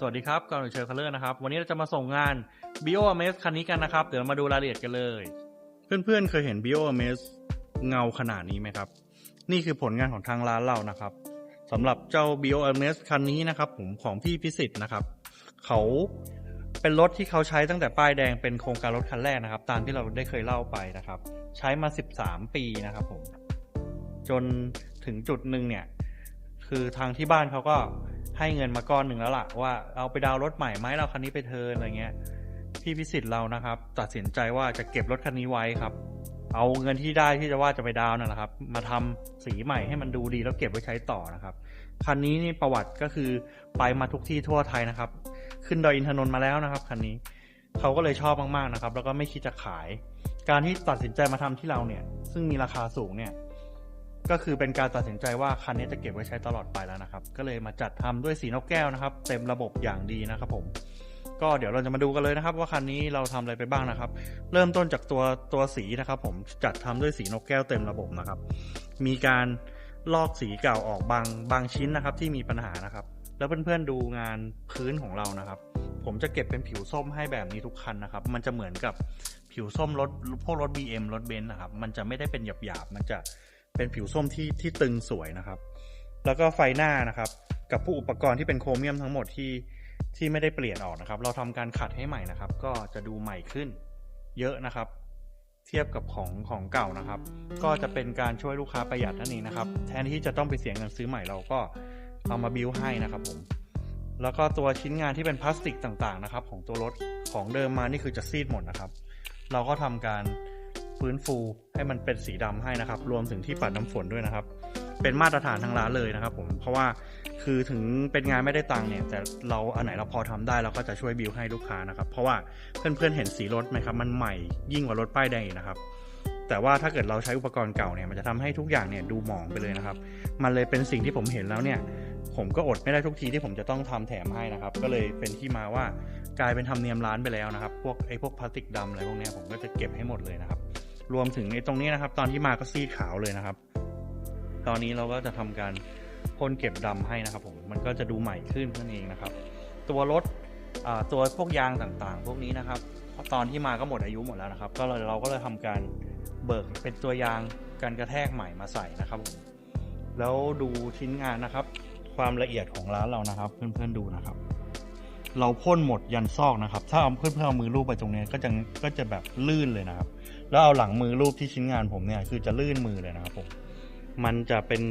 สวัสดีครับกอนเชอร์คัลเลอร์นะครับ วันนี้เราจะมาส่งงาน Bio a m a z คันนี้กันนะครับ เดี๋ยวเรามาดูรายละเอียดกันเลย เพื่อนๆ เคยเห็น Bio a m a z เงาขนาดนี้ไหมครับ นี่คือผลงานของทางร้านเรานะครับสำหรับเจ้า Bio a m a z คันนี้นะครับ ผมของพี่พิสิทธ์นะครับ เขาเป็นรถที่เขาใช้ตั้งแต่ป้ายแดงเป็นโครงการรถคันแรกนะครับ ตามที่เราได้เคยเล่าไปนะครับ ใช้มา 13 ปีนะครับผมจนถึงจุดหนึ่งเนี่ย คือทางที่บ้านเขาก็ ให้เงินมาก้อนหนึ่งแล้วล่ะ ว่าเอาไปดาวรถใหม่ไหมเราคันนี้ไปเทินอะไรเงี้ยพี่พิสิทธิ์เรานะครับ ตัดสินใจว่าจะเก็บรถคันนี้ไว้ครับ เอาเงินที่ได้ที่จะว่าจะไปดาวน์นั่นแหละครับ มาทำสีใหม่ให้มันดูดีแล้วเก็บไว้ใช้ต่อนะครับคันนี้นี่ประวัติก็คือไปมาทุกที่ทั่วไทยนะครับ ขึ้นดอยอินทนนท์มาแล้วนะครับคันนี้เขาก็เลยชอบมากๆนะครับ แล้วก็ไม่คิดจะขาย การที่ตัดสินใจมาทำที่เราเนี่ย ซึ่งมีราคาสูงเนี่ย ก็คือเป็นการตัดสินใจว่าคันนี้จะเก็บไว้ใช้ตลอดไปแล้วนะครับ ก็เลยมาจัดทำด้วยสีนกแก้วนะครับ เต็มระบบอย่างดีนะครับผม ก็เดี๋ยวเราจะมาดูกันเลยนะครับ ว่าคันนี้เราทำอะไรไปบ้างนะครับ เริ่มต้นจากตัวตัวสีนะครับ ผมจัดทำด้วยสีนกแก้วเต็มระบบนะครับ มีการลอกสีเก่าออกบางบางชิ้นนะครับ ที่มีปัญหานะครับ แล้วเพื่อนๆดูงานพื้นของเรานะครับ ผมจะเก็บเป็นผิวส้มให้แบบนี้ทุกคันนะครับ มันจะเหมือนกับผิวส้มรถพวกรถ BM รถเบนซ์นะครับ มันจะไม่ได้เป็นหยาบๆมันจะ เป็นผิวส้มที่ที่ตึงสวยนะครับ แล้วก็ไฟหน้านะครับ กับผู้อุปกรณ์ที่เป็นโครเมียมทั้งหมดที่ที่ไม่ได้เปลี่ยนออกนะครับ เราทำการขัดให้ใหม่นะครับ ก็จะดูใหม่ขึ้นเยอะนะครับ เทียบกับของของเก่านะครับ ก็จะเป็นการช่วยลูกค้าประหยัดนั่นเองนะครับ แทนที่จะต้องไปเสียเงินซื้อใหม่เราก็เอามาบิวให้นะครับผมแล้วก็ตัวชิ้นงานที่เป็นพลาสติกต่างๆนะครับ ของตัวรถของเดิมมานี่คือจะซีดหมดนะครับ เราก็ทำการ ฟื้นฟูให้มันเป็นสีดำให้นะครับ รวมถึงที่ปัดน้ำฝนด้วยนะครับ เป็นมาตรฐานทางร้านเลยนะครับ ผมเพราะว่าคือถึงเป็นงานไม่ได้ตังค์เนี่ย แต่เราอันไหนเราพอทำได้เราก็จะช่วยบิวให้ลูกค้านะครับ เพราะว่าเพื่อนๆเห็นสีรถไหมครับ มันใหม่ยิ่งกว่ารถป้ายแดงอีกนะครับ แต่ว่าถ้าเกิดเราใช้อุปกรณ์เก่าเนี่ยมันจะทำให้ทุกอย่างเนี่ยดูหมองไปเลยนะครับ มันเลยเป็นสิ่งที่ผมเห็นแล้วเนี่ยผมก็อดไม่ได้ทุกทีที่ผมจะต้องทำแถมให้นะครับ ก็เลยเป็นที่มาว่ากลายเป็นธรรมเนียมร้านไปแล้วนะครับ พวกไอ้พวกพลาสติกดำอะไรพวกนี้ผมก็จะเก็บให้หมดเลยนะครับ รวมถึงไอ้ตรงนี้นะครับ ตอนที่มาก็ซีดขาวเลยนะครับ ตอนนี้เราก็จะทำการพ่นเก็บดำให้นะครับ ผมมันก็จะดูใหม่ขึ้นนั่นเองนะครับ ตัวรถตัวพวกยางต่างๆ พวกนี้นะครับตอนที่มาก็หมดอายุหมดแล้วนะครับ ก็เลยเราก็เลยทำการเบิกเป็นตัวยางการกระแทกใหม่มาใส่นะครับผมแล้วดูชิ้นงานนะครับ ความละเอียดของร้านเรานะครับ เพื่อนๆดูนะครับ เราพ่นหมดยันซอกนะครับ ถ้าเอาเพื่อนๆเอามือรูปไปตรงนี้ก็จะก็จะแบบลื่นเลยนะครับ แล้วเอาหลังมือรูปที่ชิ้นงานผมเนี่ยคือจะลื่นมือเลยนะครับผมมันจะเป็น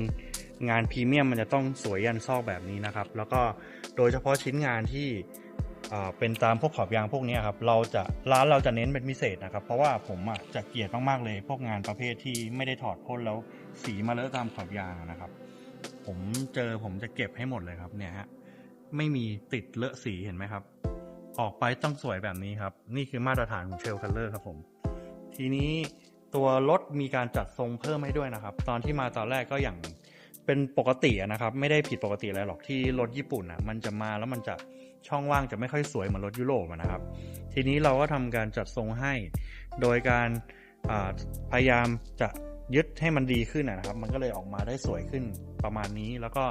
งานพรีเมียมมันจะต้องสวยยันซอกแบบนี้นะครับ แล้วก็โดยเฉพาะชิ้นงานที่เป็นตามพวกขอบยางพวกนี้ครับเราจะร้านเราจะเน้นเป็นพิเศษนะครับ เพราะว่าผมอะจะเกลียดมากๆเลย พวกงานประเภทที่ไม่ได้ถอดพ่นแล้วสีมาเลอะตามขอบยางนะครับ ผมเจอผมจะเก็บให้หมดเลยครับเนี่ยฮะไม่มีติดเลอะสีเห็นไหมครับ ออกไปต้องสวยแบบนี้ครับ นี่คือมาตรฐานของเชลคัลเลอร์ครับผม ทีนี้ตัวรถมีการจัดทรงเพิ่มให้ด้วยนะครับ ตอนที่มาตอนแรกก็อย่างเป็นปกตินะครับ ไม่ได้ผิดปกติอะไรหรอกที่รถญี่ปุ่นอะมันจะมาแล้วมันจะช่องว่างจะไม่ค่อยสวยเหมือนรถยุโรปนะครับ ทีนี้เราก็ทำการจัดทรงให้ โดยการาพยายามจะยึดให้มันดีขึ้นนะครับ มันก็เลยออกมาได้สวยขึ้นประมาณนี้ แล้วก็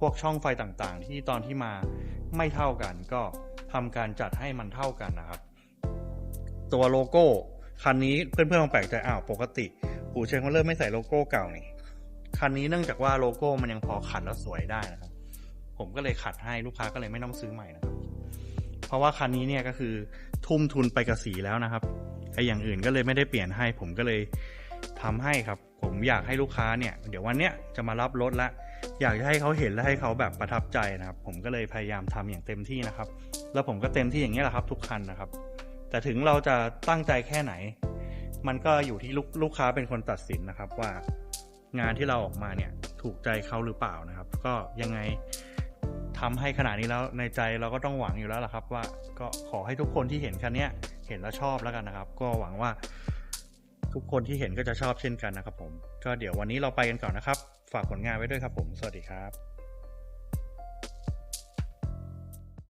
พวกช่องไฟต่างๆ ที่ตอนที่มาไม่เท่ากัน ก็ทำการจัดให้มันเท่ากันนะครับ ตัวโลโก้ คันนี้เพื่อนๆลองแปลกใจอ้าวปกติปูเชงเขาเริ่มไม่ใส่โลโก้เก่านี่คันนี้เนื่องจากว่าโลโก้มันยังพอขัดแล้วสวยได้นะครับ ผมก็เลยขัดให้ลูกค้าก็เลยไม่ต้องซื้อใหม่นะครับ เพราะว่าคันนี้เนี่ยก็คือทุ่มทุนไปกับสีแล้วนะครับไอ้อย่างอื่นก็เลยไม่ได้เปลี่ยนให้ ผมก็เลยทำให้ครับ ผมอยากให้ลูกค้าเนี่ย เดี๋ยววันเนี้ยจะมารับรถละอยากจะให้เขาเห็นและให้เขาแบบประทับใจนะครับ ผมก็เลยพยายามทำอย่างเต็มที่นะครับ แล้วผมก็เต็มที่อย่างนี้แหละครับ ทุกคันนะครับ แต่ถึงเราจะตั้งใจแค่ไหน มันก็อยู่ที่ลูกลูกค้าเป็นคนตัดสินนะครับว่างานที่เราออกมาเนี่ยถูกใจเขาหรือเปล่านะครับ ก็ยังไงทำให้ขนาดนี้แล้วในใจเราก็ต้องหวังอยู่แล้วล่ะครับ ว่าก็ขอให้ทุกคนที่เห็นคันเนี้ยเห็นแล้วชอบแล้วกันนะครับ ก็หวังว่าทุกคนที่เห็นก็จะชอบเช่นกันนะครับผม ก็เดี๋ยววันนี้เราไปกันก่อนนะครับ ฝากผลงานไว้ด้วยครับผม สวัสดีครับ